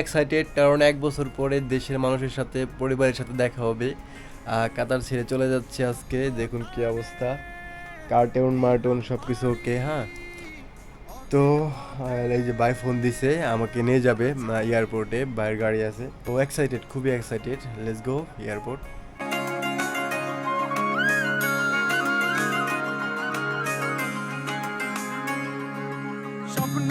Excited কারণ এক বছর পরে দেশের মানুষের সাথে, পরিবারের সাথে দেখা হবে। কাতার ছেড়ে চলে যাচ্ছে আজকে, দেখুন কি অবস্থা। কার্টুন, মার্টুন সব কিছু ওকে হ্যাঁ? তো এই যে বাই ফোন দিছে, আমাকে নিয়ে যাবে এয়ারপোর্টে বাইরের গাড়ি আছে। তো এক্সাইটেড খুবই এক্সাইটেড লেটস গো এয়ারপোর্ট স্বপ্ন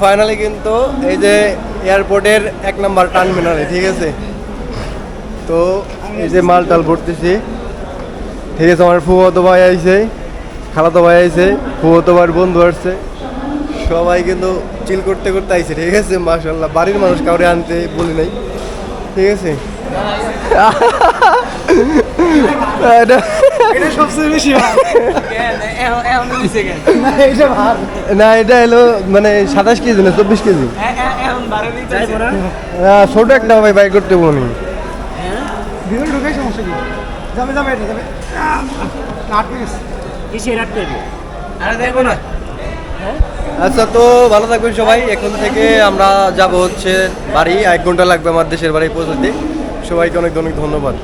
ফাইনালি কিন্তু এই যে এয়ারপোর্টের এক নাম্বার টার্মিনালে, ঠিক আছে? তো এই যে মাল টাল ভরতেছি। ঠিক আছে, আমার ফুয়াতো ভাই আইছে, খালাতো ভাই আইছে ফুয়াতো ভাইয়ের বন্ধু আসছে। সবাই কিন্তু চিল করতে করতে আইছে, ঠিক আছে? মাশাল্লাহ বাড়ির মানুষ কাউরে আনতে বলি নাই। ঠিক আছে? এটা- সবচেয়ে বেশি ভালো। এটা ভালো। না এটা এলো মানে সাতাশ কেজি না চব্বিশ কেজি। ছোট একটা ভাই বাই করতে বলি ভিতরে ঢুকে সমস্যা কি? যাবে যাবে এটা যাবে। আহ, আটকে গেছে। আচ্ছা তো ভালো থাকবেন সবাই। এখন থেকে আমরা যাব হচ্ছে বাড়ি। এক ঘণ্টা লাগবে আমার দেশের বাড়ি পৌঁছতে। সবাইকে অনেক অনেক ধন্যবাদ।